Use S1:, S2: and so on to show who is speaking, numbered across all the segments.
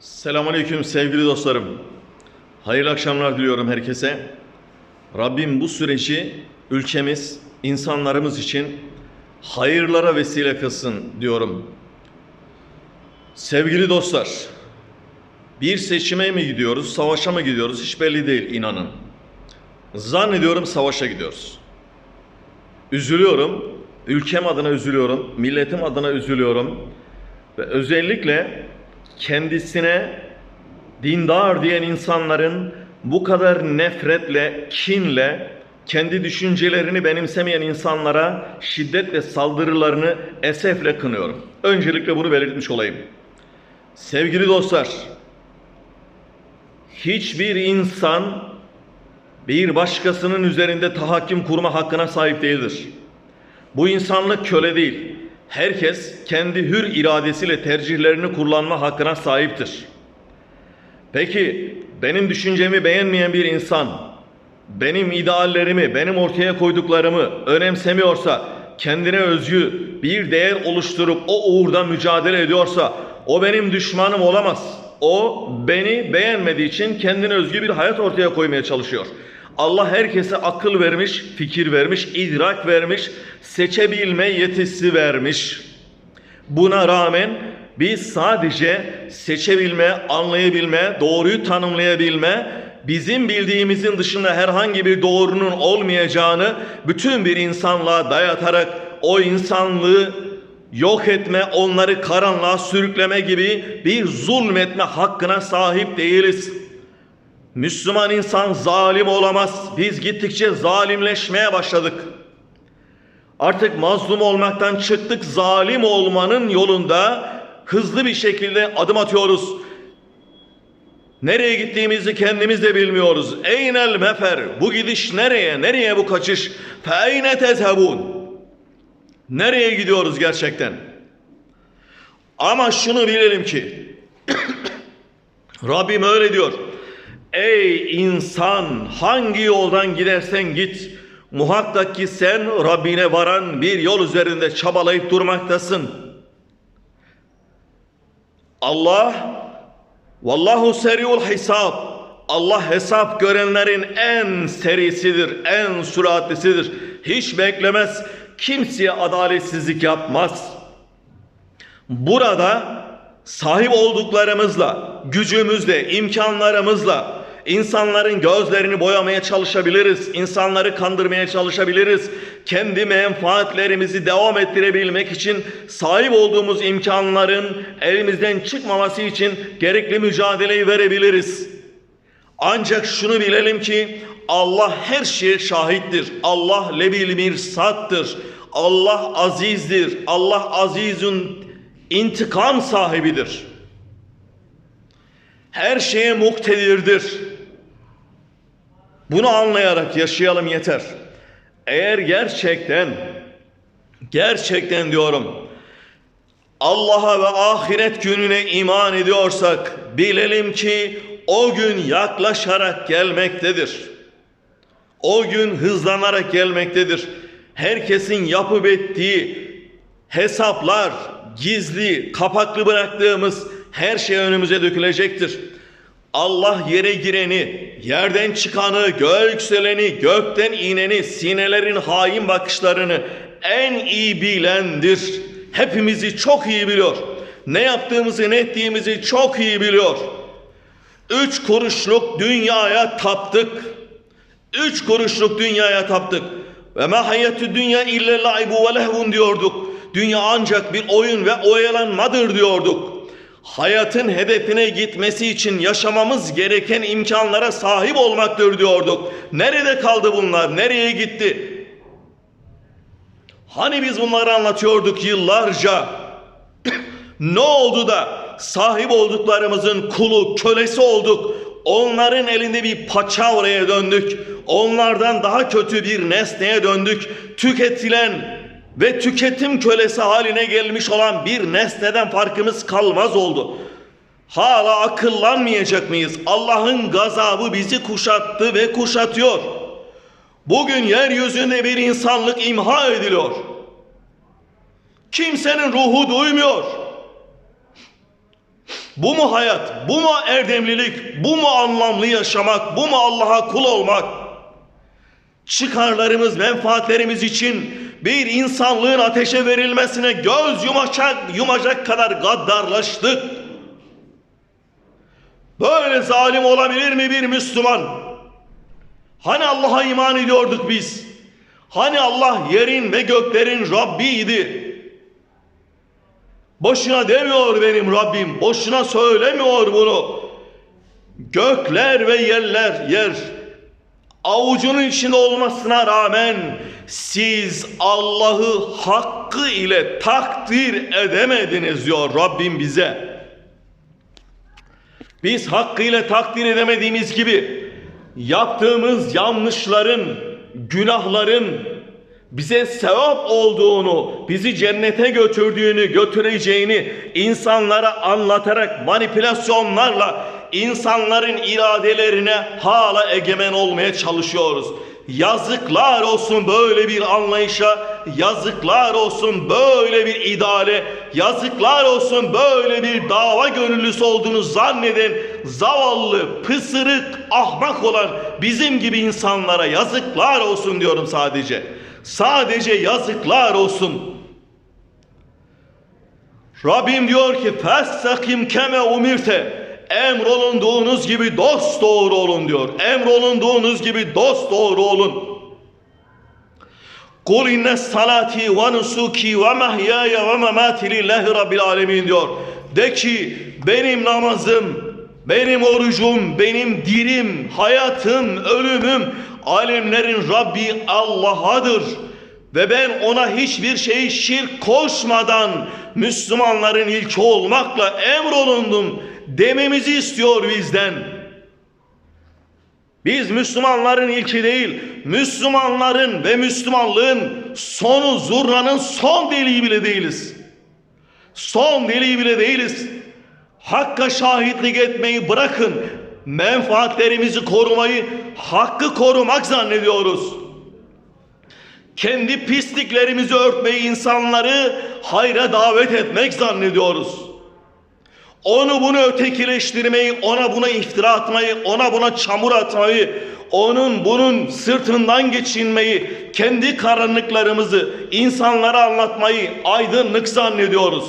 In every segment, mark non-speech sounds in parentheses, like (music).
S1: Selamünaleyküm sevgili dostlarım. Hayırlı akşamlar diliyorum herkese. Rabbim bu süreci ülkemiz, insanlarımız için hayırlara vesile kılsın diyorum. Sevgili dostlar, bir seçime mi gidiyoruz, savaşa mı gidiyoruz hiç belli değil inanın. Zannediyorum savaşa gidiyoruz. Üzülüyorum, ülkem adına üzülüyorum, milletim adına üzülüyorum ve özellikle kendisine dindar diyen insanların bu kadar nefretle, kinle, kendi düşüncelerini benimsemeyen insanlara şiddetle saldırılarını esefle kınıyorum. Öncelikle bunu belirtmiş olayım. Sevgili dostlar, hiçbir insan bir başkasının üzerinde tahakküm kurma hakkına sahip değildir. Bu insanlık köle değil. Herkes kendi hür iradesiyle tercihlerini kullanma hakkına sahiptir. Peki benim düşüncemi beğenmeyen bir insan benim ideallerimi, benim ortaya koyduklarımı önemsemiyorsa, kendine özgü bir değer oluşturup o uğurda mücadele ediyorsa o benim düşmanım olamaz. O beni beğenmediği için kendine özgü bir hayat ortaya koymaya çalışıyor. Allah herkese akıl vermiş, fikir vermiş, idrak vermiş, seçebilme yetisi vermiş. Buna rağmen biz sadece seçebilme, anlayabilme, doğruyu tanımlayabilme, bizim bildiğimizin dışında herhangi bir doğrunun olmayacağını bütün bir insanlığa dayatarak o insanlığı yok etme, onları karanlığa sürükleme gibi bir zulmetme hakkına sahip değiliz. Müslüman insan zalim olamaz. Biz gittikçe zalimleşmeye başladık. Artık mazlum olmaktan çıktık, zalim olmanın yolunda hızlı bir şekilde adım atıyoruz. Nereye gittiğimizi kendimiz de bilmiyoruz. Eynel mefer. Bu gidiş nereye? Nereye bu kaçış? Feyne tezhebun. Nereye gidiyoruz gerçekten? Ama şunu bilelim ki (coughs) Rabbim öyle diyor. Ey insan hangi yoldan gidersen git muhakkak ki sen Rabbine varan bir yol üzerinde çabalayıp durmaktasın. Allah Vallahu seriul hesap. Allah hesap görenlerin en serisidir, en süratlisidir. Hiç beklemez, kimseye adaletsizlik yapmaz. Burada sahip olduklarımızla, gücümüzle, imkanlarımızla insanların gözlerini boyamaya çalışabiliriz. insanları kandırmaya çalışabiliriz. Kendi menfaatlerimizi devam ettirebilmek için sahip olduğumuz imkanların elimizden çıkmaması için gerekli mücadeleyi verebiliriz. Ancak şunu bilelim ki Allah her şeye şahittir. Allah lebil mirsattır. Allah azizdir. Allah azizun intikam sahibidir. Her şeye muktedirdir. Bunu anlayarak yaşayalım yeter. Eğer gerçekten gerçekten diyorum Allah'a ve ahiret gününe iman ediyorsak bilelim ki o gün yaklaşarak gelmektedir. O gün hızlanarak gelmektedir. Herkesin yapıp ettiği hesaplar, gizli, kapaklı bıraktığımız her şey önümüze dökülecektir. Allah yere gireni, yerden çıkanı, göğe yükseleni, gökten ineni, sinelerin hain bakışlarını en iyi bilendir. Hepimizi çok iyi biliyor. Ne yaptığımızı, ne ettiğimizi çok iyi biliyor. Üç kuruşluk dünyaya taptık. Üç kuruşluk dünyaya taptık. Ve ma hayatü dünya ille laibu ve lehvun diyorduk. Dünya ancak bir oyun ve oyalanmadır diyorduk. Hayatın hedefine gitmesi için yaşamamız gereken imkanlara sahip olmaktır diyorduk. Nerede kaldı bunlar? Nereye gitti? Hani biz bunları anlatıyorduk yıllarca? (coughs) ne oldu da sahip olduklarımızın kulu, kölesi olduk? Onların elinde bir paçavraya döndük. Onlardan daha kötü bir nesneye döndük. Tüketilen ve tüketim kölesi haline gelmiş olan bir nesneden farkımız kalmaz oldu. Hala akıllanmayacak mıyız? Allah'ın gazabı bizi kuşattı ve kuşatıyor. Bugün yeryüzünde bir insanlık imha ediliyor. Kimsenin ruhu duymuyor. Bu mu hayat? Bu mu erdemlilik? Bu mu anlamlı yaşamak? Bu mu Allah'a kul olmak? Çıkarlarımız, menfaatlerimiz için bir insanlığın ateşe verilmesine göz yumacak, yumacak kadar gaddarlaştık. Böyle zalim olabilir mi bir Müslüman? Hani Allah'a iman ediyorduk biz? Hani Allah yerin ve göklerin Rabbiydi? Boşuna demiyor benim Rabbim, boşuna söylemiyor bunu. Gökler ve yerler, yer avucunun içinde olmasına rağmen siz Allah'ı hakkı ile takdir edemediniz diyor Rabbim bize. Biz hakkıyla takdir edemediğimiz gibi yaptığımız yanlışların, günahların bize sevap olduğunu, bizi cennete götürdüğünü, götüreceğini insanlara anlatarak manipülasyonlarla insanların iradelerine hala egemen olmaya çalışıyoruz. Yazıklar olsun böyle bir anlayışa, yazıklar olsun böyle bir ideale, yazıklar olsun böyle bir dava gönüllüsü olduğunu zanneden zavallı, pısırık, ahmak olan bizim gibi insanlara yazıklar olsun diyorum sadece. Sadece yazıklar olsun. Rabbim diyor ki festakim keme umirte emrolunduğunuz gibi dost doğru olun diyor. Emrolunduğunuz gibi dost doğru olun. Kul inne salati ve nusuki ve mahyaya ve memati lillahi rabbil alemin diyor. De ki benim namazım, benim orucum, benim dirim, hayatım, ölümüm alemlerin Rabbi Allah'adır. Ve ben ona hiçbir şeyi şirk koşmadan Müslümanların ilki olmakla emrolundum dememizi istiyor bizden. Biz Müslümanların ilki değil, Müslümanların ve Müslümanlığın sonu zurnanın son deliği bile değiliz. Son deliği bile değiliz. Hakka şahitlik etmeyi bırakın. Menfaatlerimizi korumayı, hakkı korumak zannediyoruz. Kendi pisliklerimizi örtmeyi, insanları hayra davet etmek zannediyoruz. Onu bunu ötekileştirmeyi, ona buna iftira atmayı, ona buna çamur atmayı, onun bunun sırtından geçinmeyi, kendi karanlıklarımızı insanlara anlatmayı aydınlık zannediyoruz.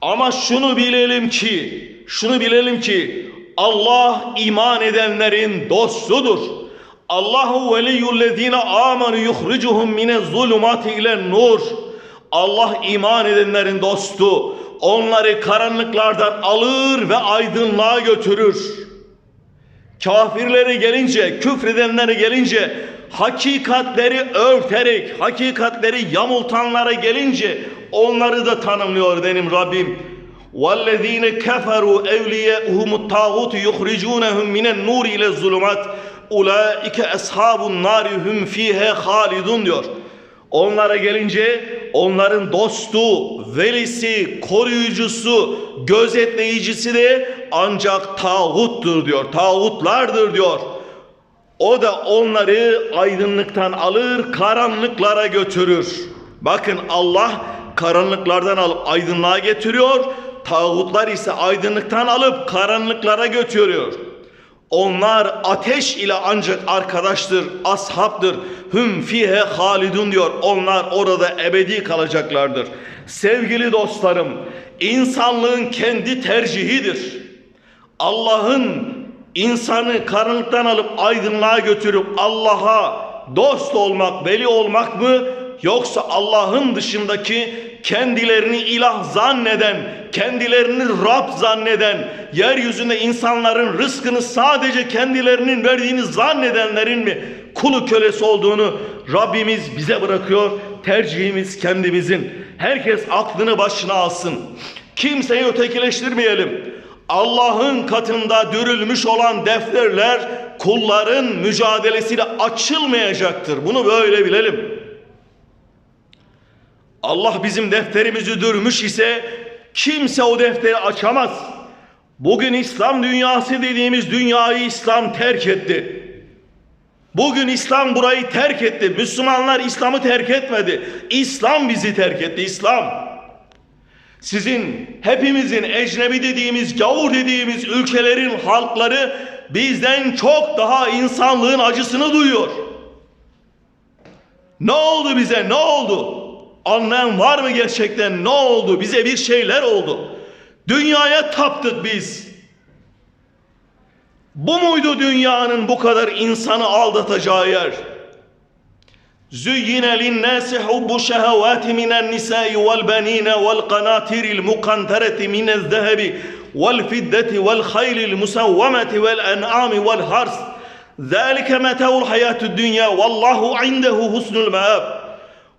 S1: Ama şunu bilelim ki, şunu bilelim ki Allah iman edenlerin dostudur. Allahu veliyyullezine amenu yuhricuhum mine zulumati ile nur. Allah iman edenlerin dostu. Onları karanlıklardan alır ve aydınlığa götürür. Kafirleri gelince, küfredenleri gelince, hakikatleri örterek, hakikatleri yamultanlara gelince onları da tanımlıyor benim Rabbim. وَالَّذ۪ينَ كَفَرُوا اَوْلِيَهُمُ الطَّاغُوتُ يُخْرِجُونَهُمْ مِنَ النُّورِ اِلَى الظُّلُمَاتِ اُولَٰئِكَ أَصْحَابُ النَّارِ هُمْ ف۪يهَا خَالِدُونَ diyor. Onlara gelince onların dostu, velisi, koruyucusu, gözetleyicisi de ancak tağuttur diyor. Tağutlardır diyor. O da onları aydınlıktan alır, karanlıklara götürür. Bakın Allah karanlıklardan alıp aydınlığa getiriyor. Tağutlar ise aydınlıktan alıp karanlıklara götürüyor. Onlar ateş ile ancak arkadaştır, ashaptır. Hüm fihe halidun diyor. Onlar orada ebedi kalacaklardır. Sevgili dostlarım, insanlığın kendi tercihidir. Allah'ın insanı karanlıktan alıp aydınlığa götürüp Allah'a dost olmak, veli olmak mı yoksa Allah'ın dışındaki kendilerini ilah zanneden, kendilerini Rab zanneden, yeryüzünde insanların rızkını sadece kendilerinin verdiğini zannedenlerin mi kulu kölesi olduğunu Rabbimiz bize bırakıyor. Tercihimiz kendimizin. Herkes aklını başına alsın. Kimseyi ötekileştirmeyelim. Allah'ın katında dürülmüş olan defterler kulların mücadelesiyle açılmayacaktır. Bunu böyle bilelim. Allah bizim defterimizi dürmüş ise kimse o defteri açamaz. Bugün İslam dünyası dediğimiz dünyayı İslam terk etti. Bugün İslam burayı terk etti. Müslümanlar İslam'ı terk etmedi. İslam bizi terk etti. İslam. Sizin hepimizin ecnebi dediğimiz, gavur dediğimiz ülkelerin halkları bizden çok daha insanlığın acısını duyuyor. Ne oldu bize? Ne oldu? Anlayan var mı gerçekten? Ne oldu? Bize bir şeyler oldu. Dünyaya taptık biz. Bu muydu dünyanın bu kadar insanı aldatacağı yer? زين للناس حب الشهوات من النساء والبنين والقناطير المقنطرة من الذهب والفضة والخيل المسومة والأنعام والحرث ذلك متاع الحياة الدنيا والله عنده حسن المآب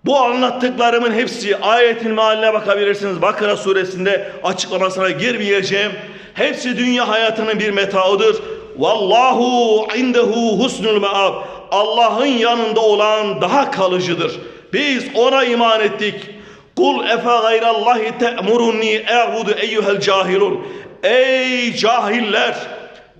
S1: bu anlattıklarımın hepsi ayetin mealine bakabilirsiniz. Bakara suresinde açıklamasına girmeyeceğim. Hepsi dünya hayatının bir metaıdır. Vallahu indehu husnul meab. Allah'ın yanında olan daha kalıcıdır. Biz ona iman ettik. Kul efe gayrallahi te'murunni e'budu eyyuhel cahilun. Ey cahiller!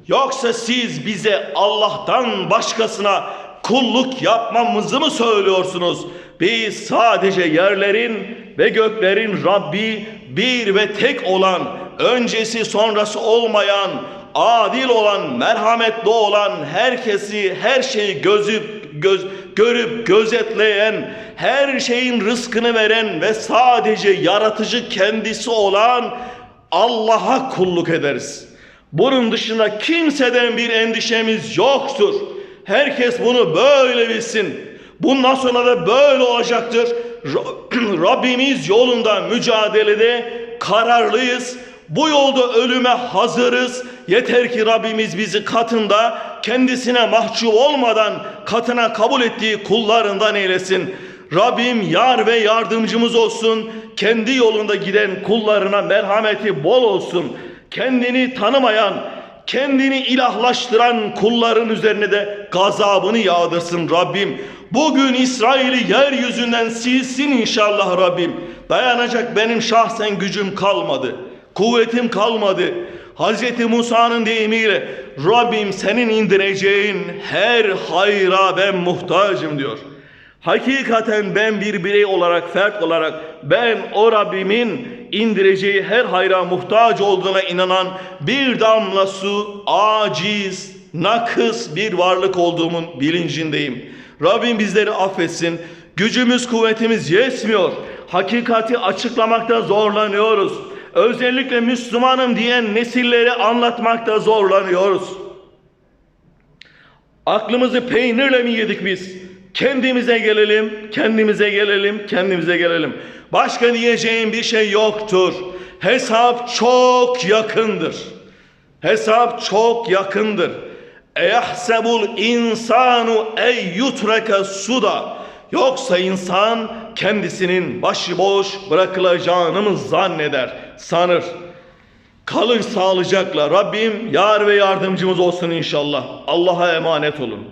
S1: Yoksa siz bize Allah'tan başkasına kulluk yapmamızı mı söylüyorsunuz? Biz sadece yerlerin ve göklerin Rabbi bir ve tek olan, öncesi sonrası olmayan, adil olan, merhametli olan, herkesi, her şeyi gözüp, göz, görüp gözetleyen, her şeyin rızkını veren ve sadece yaratıcı kendisi olan Allah'a kulluk ederiz. Bunun dışında kimseden bir endişemiz yoktur. Herkes bunu böyle bilsin. Bundan sonra da böyle olacaktır. Ra- (clears throat) Rabbimiz yolunda mücadelede kararlıyız. Bu yolda ölüme hazırız. Yeter ki Rabbimiz bizi katında kendisine mahcup olmadan katına kabul ettiği kullarından eylesin. Rabbim yar ve yardımcımız olsun. Kendi yolunda giden kullarına merhameti bol olsun. Kendini tanımayan, kendini ilahlaştıran kulların üzerine de gazabını yağdırsın Rabbim. Bugün İsrail'i yeryüzünden silsin inşallah Rabbim. Dayanacak benim şahsen gücüm kalmadı. Kuvvetim kalmadı. Hz. Musa'nın deyimiyle Rabbim senin indireceğin her hayra ben muhtacım diyor. Hakikaten ben bir birey olarak, fert olarak ben o Rabbimin indireceği her hayra muhtaç olduğuna inanan bir damla su, aciz, nakıs bir varlık olduğumun bilincindeyim. Rabbim bizleri affetsin. Gücümüz, kuvvetimiz yetmiyor. Hakikati açıklamakta zorlanıyoruz. Özellikle Müslümanım diyen nesilleri anlatmakta zorlanıyoruz. Aklımızı peynirle mi yedik biz? Kendimize gelelim, kendimize gelelim, kendimize gelelim. Başka diyeceğim bir şey yoktur. Hesap çok yakındır. Hesap çok yakındır. Eyahsebul insanu ey yutreke suda. Yoksa insan kendisinin başıboş bırakılacağını mı zanneder, sanır. Kalın sağlıcakla Rabbim yar ve yardımcımız olsun inşallah. Allah'a emanet olun.